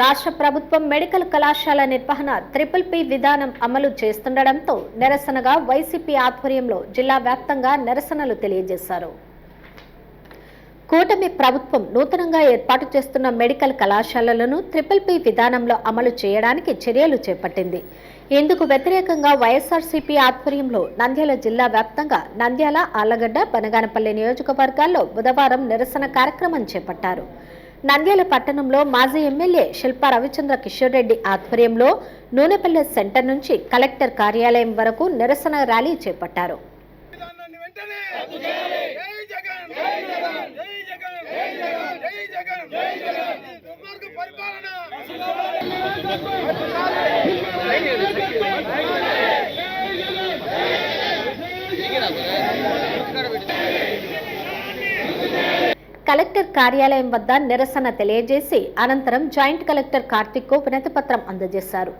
రాష్ట్ర ప్రభుత్వం మెడికల్ కళాశాల నిర్వహణ ట్రిపుల్ పి విధానం అమలు చేస్తుండటంతో నిరసనగా వైసీపీ ఆధ్వర్యంలో జిల్లా వ్యాప్తంగా నిరసనలు తెలియజేశారు. కూటమి ప్రభుత్వం నూతనంగా ఏర్పాటు చేస్తున్న మెడికల్ కళాశాలలను ట్రిపుల్ పి విధానంలో అమలు చేయడానికి చర్యలు చేపట్టింది. ఇందుకు వ్యతిరేకంగా వైఎస్ఆర్సీపీ ఆధ్వర్యంలో నంద్యాల జిల్లా వ్యాప్తంగా నంద్యాల ఆళ్ళగడ్డ బనగానపల్లి నియోజకవర్గాల్లో బుధవారం నిరసన కార్యక్రమం చేపట్టారు. నంద్యాల పట్టణంలో మాజీ ఎమ్మెల్యే శిల్పా రవిచంద్ర కిషోర్ రెడ్డి ఆధ్వర్యంలో నూనెపల్లె సెంటర్ నుంచి కలెక్టర్ కార్యాలయం వరకు నిరసన ర్యాలీ చేపట్టారు. విధానాన్ని కలెక్టర్ కార్యాలయం వద్ద నిరసన తెలియజేసి అనంతరం జాయింట్ కలెక్టర్ కార్తిక్కు వినతిపత్రం అందజేశారు.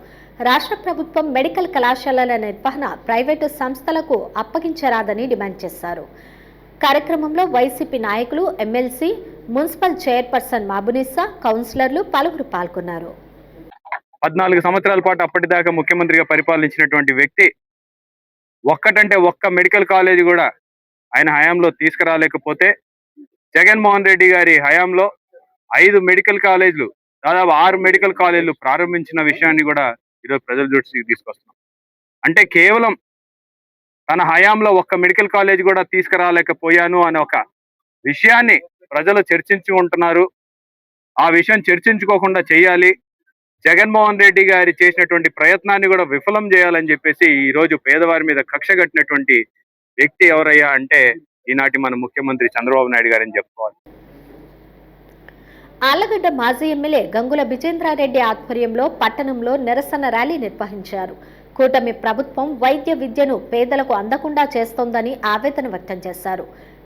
రాష్ట్ర ప్రభుత్వం మెడికల్ కళాశాలల నిర్వహణ ప్రైవేటు సంస్థలకు అప్పగించరాదని డిమాండ్ చేశారు. కార్యక్రమంలో వైసీపీ నాయకులు ఎమ్మెల్సీ మున్సిపల్ చైర్పర్సన్ మాబునిసా కౌన్సిలర్లు పలువురు పాల్గొన్నారు. పద్నాలుగు సంవత్సరాల పాటు అప్పటిదాకా ముఖ్యమంత్రిగా పరిపాలించినటువంటి వ్యక్తి ఒక్కటంటే ఒక్క మెడికల్ కాలేజీ కూడా ఆయన హయాంలో తీసుకురాలేకపోతే జగన్మోహన్ రెడ్డి గారి హయాంలో ఐదు మెడికల్ కాలేజీలు దాదాపు ఆరు మెడికల్ కాలేజీలు ప్రారంభించిన విషయాన్ని కూడా ఈరోజు ప్రజల దృష్టికి తీసుకొస్తున్నాం. అంటే కేవలం తన హయాంలో ఒక్క మెడికల్ కాలేజ్ కూడా తీసుకురాలేకపోయాను అనే ఒక విషయాన్ని ప్రజలు చర్చించి ఉంటున్నారు. ఆ విషయం చర్చించుకోకుండా చేయాలి. జగన్మోహన్ రెడ్డి గారి చేసినటువంటి ప్రయత్నాన్ని కూడా విఫలం చేయాలని చెప్పేసి ఈ రోజు పేదవారి మీద కక్ష కట్టినటువంటి వ్యక్తి ఎవరయ్యా అంటే ఈనాటి మన ముఖ్యమంత్రి చంద్రబాబు నాయుడు గారని చెప్పుకోవాలి. ఆళ్ళగడ్డ మాజీ ఎమ్మెల్యే గంగుల విజేంద్రారెడ్డి ఆధ్వర్యంలో పట్టణంలో నిరసన ర్యాలీ నిర్వహించారు. కూటమి ప్రభుత్వం వైద్య విద్యను పేదలకు అందకుండా చేస్తోందని ఆవేదన వ్యక్తం చేశారు.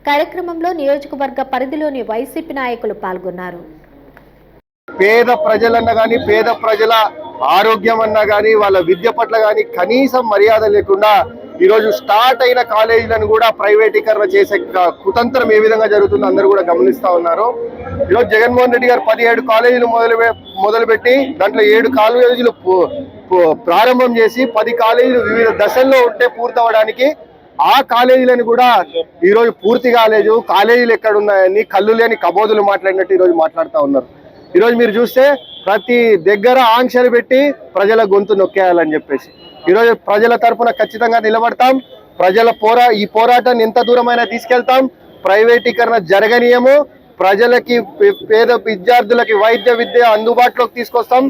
కార్యక్రమంలో నియోజకవర్గ పరిధిలోని వైసీపీ నాయకులు పాల్గొన్నారు. పేద ప్రజలన్నా కానీ పేద ప్రజల ఆరోగ్యం అన్నా కానీ వాళ్ళ విద్య పట్ల కానీ కనీసం మర్యాద లేకుండా ఈరోజు స్టార్ట్ అయిన కాలేజీలను కూడా ప్రైవేటీకరణ చేసే కుతంత్రం ఏ విధంగా జరుగుతుందో అందరూ కూడా గమనిస్తూ ఉన్నారు. ఈరోజు జగన్మోహన్ రెడ్డి గారు పదిహేడు కాలేజీలు మొదలు మొదలుపెట్టి దాంట్లో ఏడు కాలేజీలు ప్రారంభం చేసి పది కాలేజీలు వివిధ దశల్లో ఉంటే పూర్తవడానికి ఆ కాలేజీలను కూడా ఈరోజు పూర్తి కాలేజు కాలేజీలు ఎక్కడున్నాయని కళ్ళు లేని కబోదులు మాట్లాడినట్టు ఈరోజు మాట్లాడుతూ ఉన్నారు. ఈరోజు మీరు చూస్తే ప్రతి దగ్గర ఆంక్షలు పెట్టి ప్రజల గొంతు నొక్కేయాలని చెప్పేసి. ఈరోజు ప్రజల తరపున ఖచ్చితంగా నిలబడతాం. ప్రజల పోరా ఈ పోరాటాన్ని ఎంత దూరమైనా తీసుకెళ్తాం. ప్రైవేటీకరణ జరగనీయము. ప్రజలకి పేద విద్యార్థులకి వైద్య విద్య అందుబాటులోకి తీసుకొస్తాం.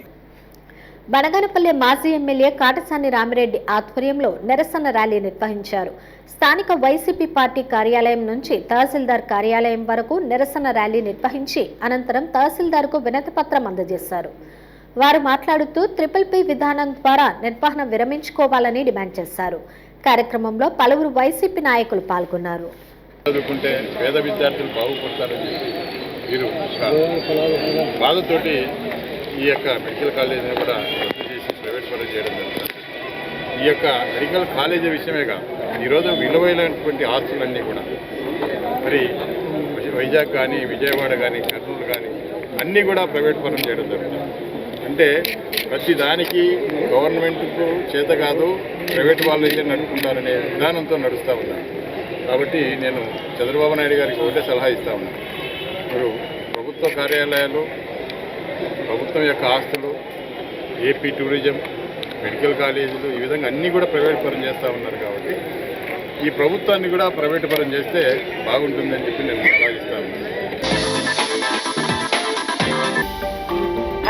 బనగానపల్లె మాజీ ఎమ్మెల్యే కాటసాని రామిరెడ్డి ఆధ్వర్యంలో నిరసన ర్యాలీ నిర్వహించారు. స్థానిక వైసీపీ పార్టీ కార్యాలయం నుంచి తహసీల్దార్ కార్యాలయం వరకు నిరసన ర్యాలీ నిర్వహించి అనంతరం తహసీల్దార్కు వినతిపత్రం అందజేశారు. వారు మాట్లాడుతూ ట్రిపుల్ పి విధానం ద్వారా నిర్వహణ విరమించుకోవాలని డిమాండ్ చేశారు. కార్యక్రమంలో పలువురు వైసీపీ నాయకులు పాల్గొన్నారు. చదువుకుంటే పేద విద్యార్థులు బాగుపడతారని మీరు బాధతోటి ఈ యొక్క మెడికల్ కాలేజీని కూడా చేసి ప్రైవేట్ పనులు చేయడం జరుగుతుంది ఈ యొక్క మెడికల్ కాలేజీ విషయమే కాదు ఈరోజు విలువైనటువంటి ఆస్తులన్నీ కూడా. మరి వైజాగ్ కానీ విజయవాడ కానీ కర్నూలు కానీ అన్నీ కూడా ప్రైవేట్ పరం చేయడం జరుగుతుంది. అంటే ప్రతి దానికి గవర్నమెంట్కు చేత కాదు ప్రైవేట్ వాళ్ళు అయితే నడుపుకుంటారనే విధానంతో నడుస్తూ ఉన్నాను కాబట్టి నేను చంద్రబాబు నాయుడు గారికి ఒకటే సలహా ఇస్తా ఉన్నాను మీరు ప్రభుత్వ కార్యాలయాలు ప్రభుత్వం యొక్క ఆస్తులు ఏపీ టూరిజం మెడికల్ కాలేజీలు ఈ విధంగా అన్నీ కూడా ప్రైవేట్ పరం చేస్తూ ఉన్నారు కాబట్టి ఈ ప్రభుత్వాన్ని కూడా ప్రైవేట్ పరం చేస్తే బాగుంటుందని చెప్పి నేను సలహా ఇస్తాను